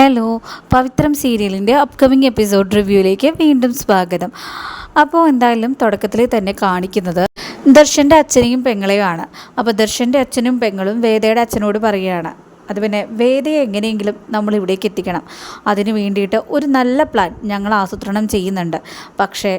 Hello പവിത്രം സീരിയലിന്റെ upcoming episode റിവ്യൂയിലേക്ക് വീണ്ടും സ്വാഗതം. അപ്പോൾ എന്തായാലും തുടക്കത്തിൽ തന്നെ കാണിക്കുന്നത് ദർശന്റെ അച്ഛനെയും പെങ്ങളെയുമാണ്. അപ്പോൾ ദർശന്റെ അച്ഛനും പെങ്ങളും വേദയുടെ അച്ഛനോട് പറയുകയാണ്. അത് പിന്നെ വേദയെ എങ്ങനെയെങ്കിലും നമ്മൾ ഇവിടേക്ക് എത്തിക്കണം. അതിന് വേണ്ടിയിട്ട് ഒരു നല്ല പ്ലാൻ ഞങ്ങൾ ആസൂത്രണം ചെയ്യുന്നുണ്ട്. പക്ഷേ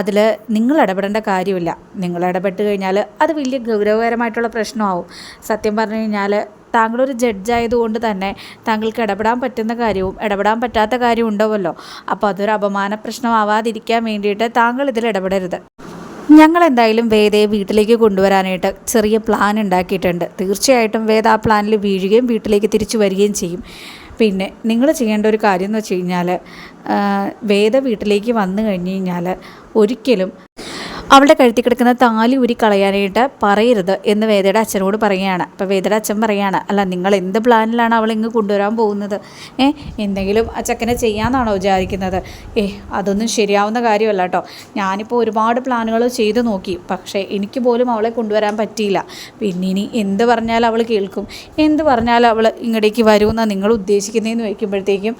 അതിൽ നിങ്ങൾ ഇടപെടേണ്ട കാര്യമില്ല. നിങ്ങൾ ഇടപെട്ട് കഴിഞ്ഞാൽ അത് വലിയ ഗൗരവകരമായിട്ടുള്ള പ്രശ്നമാവും. സത്യം പറഞ്ഞു കഴിഞ്ഞാൽ താങ്കളൊരു ജഡ്ജായതുകൊണ്ട് തന്നെ താങ്കൾക്ക് ഇടപെടാൻ പറ്റുന്ന കാര്യവും ഇടപെടാൻ പറ്റാത്ത കാര്യവും ഉണ്ടാവുമല്ലോ. അപ്പോൾ അതൊരു അപമാന പ്രശ്നമാവാതിരിക്കാൻ വേണ്ടിയിട്ട് താങ്കൾ ഇതിൽ ഇടപെടരുത്. ഞങ്ങൾ എന്തായാലും വേദയെ വീട്ടിലേക്ക് കൊണ്ടുവരാനായിട്ട് ചെറിയ പ്ലാൻ ഉണ്ടാക്കിയിട്ടുണ്ട്. തീർച്ചയായിട്ടും വേദ ആ പ്ലാനിൽ വീഴുകയും വീട്ടിലേക്ക് തിരിച്ചു വരികയും ചെയ്യും. പിന്നെ നിങ്ങൾ ചെയ്യേണ്ട ഒരു കാര്യം എന്ന് വെച്ച് കഴിഞ്ഞാൽ വേദ വീട്ടിലേക്ക് വന്നു കഴിഞ്ഞ് കഴിഞ്ഞാൽ ഒരിക്കലും അവളുടെ കഴുത്തി കിടക്കുന്ന താലി ഉരി കളയാനായിട്ട് പറയരുത് എന്ന് വേദയുടെ അച്ഛനോട് പറയുകയാണ്. അപ്പോൾ വേദയുടെ അച്ഛൻ പറയുകയാണ് അല്ല നിങ്ങൾ എന്ത് പ്ലാനിലാണ് അവൾ ഇങ്ങ് കൊണ്ടുവരാൻ പോകുന്നത്? ഏ എന്തെങ്കിലും ആ ചക്കനെ ചെയ്യാമെന്നാണോ വിചാരിക്കുന്നത്? ഏ അതൊന്നും ശരിയാവുന്ന കാര്യമല്ല കേട്ടോ. ഞാനിപ്പോൾ ഒരുപാട് പ്ലാനുകൾ ചെയ്തു നോക്കി. പക്ഷേ എനിക്ക് പോലും അവളെ കൊണ്ടുവരാൻ പറ്റിയില്ല. പിന്നെ ഇനി എന്ത് പറഞ്ഞാൽ അവൾ കേൾക്കും. എന്ത് പറഞ്ഞാൽ അവൾ ഇങ്ങടേക്ക് വരുമെന്നാണ് നിങ്ങൾ ഉദ്ദേശിക്കുന്നതെന്ന് വയ്ക്കുമ്പോഴത്തേക്കും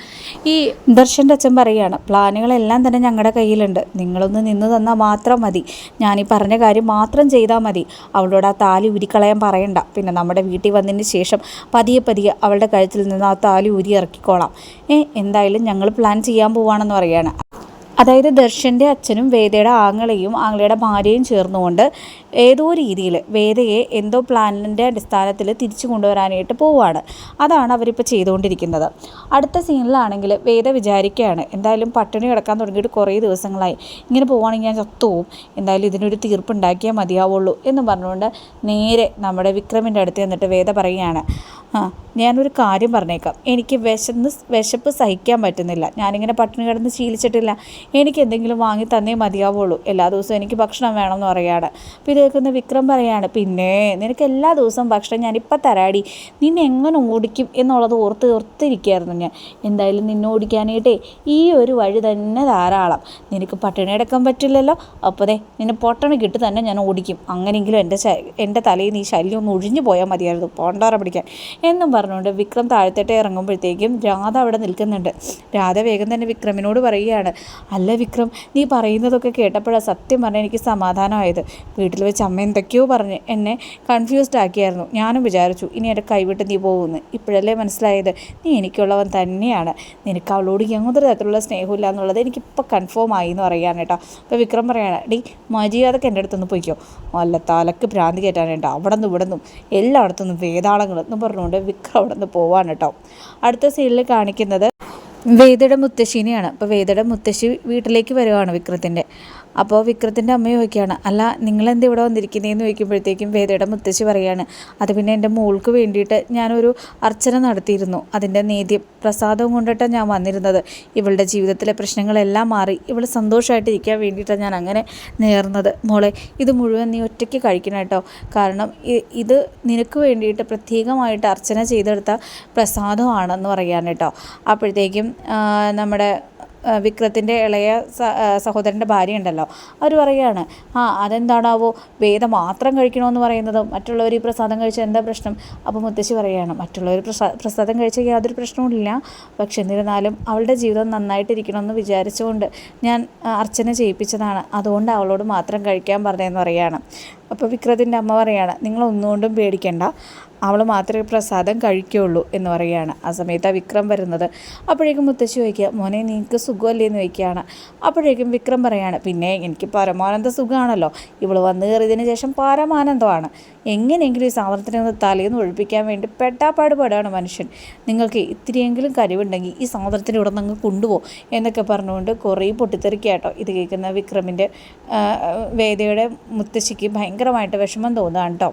ഈ ദർശന്റെ അച്ഛൻ പറയുകയാണ് പ്ലാനുകളെല്ലാം തന്നെ ഞങ്ങളുടെ കയ്യിലുണ്ട്. നിങ്ങളൊന്ന് നിന്ന് തന്നാൽ മാത്രം മതി. ഞാൻ ഈ പറഞ്ഞ കാര്യം മാത്രം ചെയ്താൽ മതി. അവളോട് ആ താലി ഉരിക്കളയാൻ പറയണ്ട. പിന്നെ നമ്മുടെ വീട്ടിൽ വന്നതിന് ശേഷം പതിയെ പതിയെ അവളുടെ കഴുത്തിൽ നിന്ന് ആ താലി ഉരി ഇറക്കിക്കോളാം ഏ എന്തായാലും ഞങ്ങൾ പ്ലാൻ ചെയ്യാൻ പോവാണെന്ന് പറയുകയാണ് അതായത് ദർശന്റെ അച്ഛനും വേദയുടെ ആങ്ങളെയും ആങ്ങളയുടെ ഭാര്യയും ചേർന്നുകൊണ്ട് ഏതോ രീതിയിൽ വേദയെ എന്തോ പ്ലാനിന്റെ അടിസ്ഥാനത്തിൽ തിരിച്ചു കൊണ്ടുവരാനായിട്ട് പോവുകയാണ് അതാണ് അവരിപ്പോൾ ചെയ്തുകൊണ്ടിരിക്കുന്നത്. അടുത്ത സീനിലാണെങ്കിൽ വേദ വിചാരിക്കുകയാണ് എന്തായാലും പട്ടിണി കിടക്കാൻ തുടങ്ങിയിട്ട് കുറേ ദിവസങ്ങളായി. ഇങ്ങനെ പോവുകയാണെങ്കിൽ ഞാൻ ചത്തുപോവും. എന്തായാലും ഇതിനൊരു തീർപ്പുണ്ടാക്കിയാൽ മതിയാവുള്ളൂ എന്ന് പറഞ്ഞുകൊണ്ട് നേരെ നമ്മുടെ വിക്രമിന്റെ അടുത്ത് എന്നിട്ട് വേദ പറയുകയാണ് ഞാനൊരു കാര്യം പറഞ്ഞേക്കാം. എനിക്ക് വിശന്ന് വിശപ്പ് സഹിക്കാൻ പറ്റുന്നില്ല. ഞാനിങ്ങനെ പട്ടിണി കിടന്ന് ശീലിച്ചിട്ടില്ല. എനിക്ക് എന്തെങ്കിലും വാങ്ങി തന്നേ മതിയാവുള്ളൂ. എല്ലാ ദിവസവും എനിക്ക് ഭക്ഷണം വേണമെന്ന് പറയുകയാണ്. അപ്പോൾ ഇത് കേൾക്കുന്ന വിക്രം പറയാണ് പിന്നെ നിനക്ക് എല്ലാ ദിവസവും ഭക്ഷണം ഞാനിപ്പോൾ തരാടി. നിന്നെ എങ്ങനെ ഓടിക്കും? എന്നുള്ളത് ഓർത്ത് ഓർത്തിരിക്കുകയായിരുന്നു ഞാൻ. എന്തായാലും നിന്നെ ഓടിക്കാനായിട്ടേ ഈ ഒരു വഴി തന്നെ ധാരാളം. നിനക്ക് പട്ടിണി എടുക്കാൻ പറ്റില്ലല്ലോ? അപ്പോൾ ദേ നിന്നെ പൊട്ടണി കിട്ടി തന്നെ ഞാൻ ഓടിക്കും. അങ്ങനെയെങ്കിലും എന്റെ എന്റെ തലയിൽ നീ ശല്യം ഒന്ന് ഒഴിഞ്ഞു പോയാൽ മതിയായിരുന്നു. പോണ്ടാറ പിടിക്കാൻ. എന്നും പറഞ്ഞുകൊണ്ട് വിക്രം താഴത്തേട്ട് ഇറങ്ങുമ്പോഴത്തേക്കും രാധ അവിടെ നിൽക്കുന്നുണ്ട്. രാധ വേഗം തന്നെ വിക്രമിനോട് പറയുകയാണ് അല്ല വിക്രം നീ പറയുന്നതൊക്കെ കേട്ടപ്പോഴാണ് സത്യം പറഞ്ഞാൽ എനിക്ക് സമാധാനമായത്. വീട്ടിൽ വെച്ച് അമ്മ എന്തൊക്കെയോ പറഞ്ഞ് എന്നെ കൺഫ്യൂസ്ഡ് ആക്കിയായിരുന്നു. ഞാനും വിചാരിച്ചു ഇനി എന്റെ കൈവിട്ട് നീ പോകുമെന്ന് ഇപ്പോഴല്ലേ മനസ്സിലായത്? നീ എനിക്കുള്ളവൻ തന്നെയാണ്. നിനക്ക് അവളോട് യാതൊരു തരത്തിലുള്ള സ്നേഹമില്ല എന്നുള്ളത് എനിക്കിപ്പോൾ കൺഫേം ആയി എന്ന് പറയുകയാണ് കേട്ടോ. അപ്പോൾ വിക്രം പറയുകയാണ് ഡി മര്യാദയ്ക്ക് എന്റെ അടുത്തൊന്ന് പോയിക്കോ. അല്ല തലക്ക് ഭ്രാന്തി കയറ്റാനായിട്ട് അവിടെ നിന്ന് ഇവിടെ നിന്നും എല്ലായിടത്തുനിന്നും വേദാളങ്ങൾ എന്ന് പറഞ്ഞുകൊണ്ട് വിക്രം അവിടെ നിന്ന് പോവാണ് കേട്ടോ. അടുത്ത സീനിൽ കാണിക്കുന്നത് വേദയുടെ മുത്തശ്ശിനെയാണ്. അപ്പോൾ വേദയുടെ മുത്തശ്ശി വീട്ടിലേക്ക് വരുവാണ് വിക്രത്തിന്റെ. അപ്പോൾ വിക്രത്തിന്റെ അമ്മ ചോദിക്കുകയാണ് അല്ല നിങ്ങളെന്ത് ഇവിടെ വന്നിരിക്കുന്നതെന്ന് ചോദിക്കുമ്പോഴത്തേക്കും വേദയുടെ മുത്തശ്ശി പറയാണ് അത് പിന്നെ എന്റെ മോൾക്ക് വേണ്ടിയിട്ട് ഞാനൊരു അർച്ചന നടത്തിയിരുന്നു. അതിന്റെ നേദ്യം പ്രസാദവും കൊണ്ടിട്ടാണ് ഞാൻ വന്നിരുന്നത്. ഇവളുടെ ജീവിതത്തിലെ പ്രശ്നങ്ങളെല്ലാം മാറി. ഇവൾ സന്തോഷമായിട്ടിരിക്കാൻ വേണ്ടിയിട്ടാണ് ഞാൻ അങ്ങനെ നേർന്നത്. മോളെ ഇത് മുഴുവൻ നീ ഒറ്റയ്ക്ക് കഴിക്കണം കേട്ടോ. കാരണം ഇത് നിനക്ക് വേണ്ടിയിട്ട് പ്രത്യേകമായിട്ട് അർച്ചന ചെയ്തെടുത്ത പ്രസാദമാണെന്ന് പറയാൻ കേട്ടോ. അപ്പോഴത്തേക്കും നമ്മുടെ വിക്രത്തിന്റെ ഇളയ സഹോദരന്റെ ഭാര്യ ഉണ്ടല്ലോ. അവർ പറയുകയാണ് ആ അതെന്താണാവോ? വേദം മാത്രം കഴിക്കണമെന്ന് പറയുന്നത്. മറ്റുള്ളവർ ഈ പ്രസാദം കഴിച്ചാൽ എന്താ പ്രശ്നം? അപ്പോൾ മുത്തശ്ശി പറയുകയാണ് മറ്റുള്ളവർ പ്രസാ പ്രസാദം കഴിച്ചാൽ യാതൊരു പ്രശ്നവുമില്ല പക്ഷെ എന്നിരുന്നാലും അവളുടെ ജീവിതം നന്നായിട്ടിരിക്കണമെന്ന് വിചാരിച്ചുകൊണ്ട് ഞാൻ അർച്ചന ചെയ്യിപ്പിച്ചതാണ്. അതുകൊണ്ട് അവളോട് മാത്രം കഴിക്കാൻ പറഞ്ഞതെന്ന് പറയുകയാണ് അപ്പോൾ വിക്രത്തിന്റെ അമ്മ പറയുകയാണ് നിങ്ങൾ ഒന്നുകൊണ്ടും പേടിക്കണ്ട. അവൾ മാത്രമേ പ്രസാദം കഴിക്കുകയുള്ളൂ എന്ന് പറയുകയാണ്. ആ സമയത്ത് വിക്രം വരുന്നത്. അപ്പോഴേക്കും മുത്തശ്ശി ചോദിക്കുക മോനെ നിനക്ക് സുഖമല്ലേ? എന്ന് ചോദിക്കുകയാണ്. അപ്പോഴേക്കും വിക്രം പറയാണ് പിന്നെ എനിക്ക് പരമാനന്ദ സുഖമാണല്ലോ. ഇവൾ വന്നു കയറിയതിന് ശേഷം പരമാനന്ദമാണ്. എങ്ങനെയെങ്കിലും ഈ സാധനത്തിനെ ഒന്ന് തലേന്ന് ഒഴിപ്പിക്കാൻ വേണ്ടി പെട്ടാപ്പാട് പാടാണ് മനുഷ്യൻ. നിങ്ങൾക്ക് ഇത്തിരിയെങ്കിലും കഴിവുണ്ടെങ്കിൽ ഈ സാധനത്തിന് ഇവിടെ നിന്ന് കൊണ്ടുപോകും എന്നൊക്കെ പറഞ്ഞുകൊണ്ട് കുറേ പൊട്ടിത്തെറിക്കാട്ടോ ഇത് കേൾക്കുന്ന വിക്രമിന്റെ വേദയുടെ മുത്തശ്ശിക്ക് ഭയങ്കരമായിട്ട് വിഷമം തോന്നുകയാണ് കേട്ടോ.